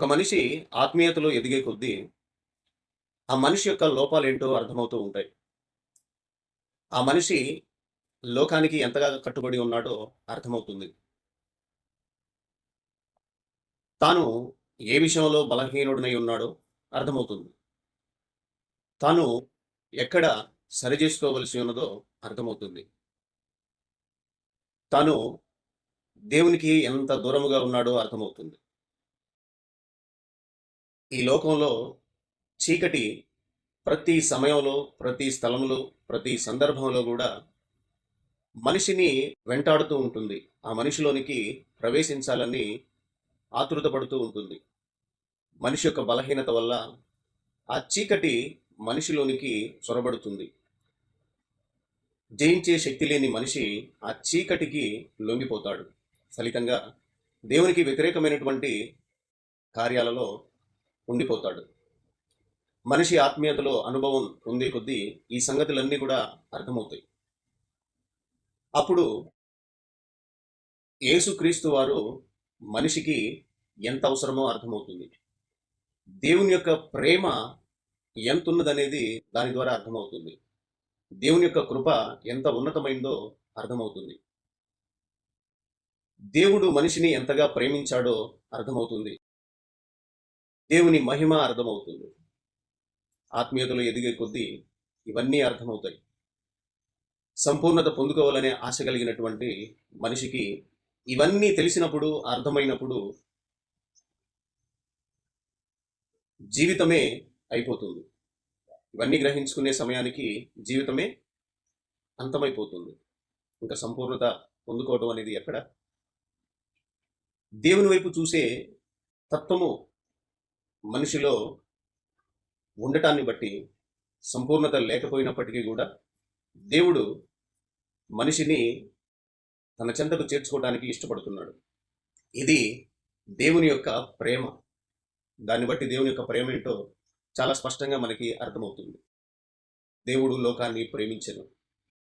ఒక మనిషి ఆత్మీయతలో ఎదిగే కొద్దీ ఆ మనిషి యొక్క లోపాలు ఏంటో అర్థమవుతూ ఉంటాయి. ఆ మనిషి లోకానికి ఎంతగా కట్టుబడి ఉన్నాడో అర్థమవుతుంది. తాను ఏ విషయంలో బలహీనుడినై ఉన్నాడో అర్థమవుతుంది. తాను ఎక్కడ సరిచేసుకోవలసి ఉన్నదో అర్థమవుతుంది. తాను దేవునికి ఎంత దూరముగా ఉన్నాడో అర్థమవుతుంది. ఈ లోకంలో చీకటి ప్రతి సమయంలో ప్రతి స్థలంలో ప్రతి సందర్భంలో కూడా మనిషిని వెంటాడుతూ ఉంటుంది. ఆ మనిషిలోనికి ప్రవేశించాలని ఆతృత పడుతూ ఉంటుంది. మనిషి యొక్క బలహీనత వల్ల ఆ చీకటి మనిషిలోనికి చొరబడుతుంది. జయించే శక్తి లేని మనిషి ఆ చీకటికి లొంగిపోతాడు. ఫలితంగా దేవునికి వ్యతిరేకమైనటువంటి కార్యాలలో ఉండిపోతాడు. మనిషి ఆత్మీయతలో అనుభవం పొందే కొద్దీ ఈ సంగతులన్నీ కూడా అర్థమవుతాయి. అప్పుడు యేసుక్రీస్తు వారు మనిషికి ఎంత అవసరమో అర్థమవుతుంది. దేవుని యొక్క ప్రేమ ఎంత ఉన్నదనేది దాని ద్వారా అర్థమవుతుంది. దేవుని యొక్క కృప ఎంత ఉన్నతమైందో అర్థమవుతుంది. దేవుడు మనిషిని ఎంతగా ప్రేమించాడో అర్థమవుతుంది. దేవుని మహిమ అర్థమవుతుంది. ఆత్మీయతలో ఎదిగే కొద్దీ ఇవన్నీ అర్థమవుతాయి. సంపూర్ణత పొందుకోవాలనే ఆశ కలిగినటువంటి మనిషికి ఇవన్నీ తెలిసినప్పుడు అర్థమైనప్పుడు జీవితమే అయిపోతుంది. ఇవన్నీ గ్రహించుకునే సమయానికి జీవితమే అంతమైపోతుంది. ఇంకా సంపూర్ణత పొందుకోవడం అనేది ఎక్కడ? దేవుని వైపు చూసే తత్వము మనిషిలో ఉండటాన్ని బట్టి సంపూర్ణత లేకపోయినప్పటికీ కూడా దేవుడు మనిషిని తన చెంతకు చేర్చుకోవడానికి ఇష్టపడుతున్నాడు. ఇది దేవుని యొక్క ప్రేమ. దాన్ని బట్టి దేవుని యొక్క ప్రేమ ఏంటో చాలా స్పష్టంగా మనకి అర్థమవుతుంది. దేవుడు లోకాన్ని ప్రేమించను.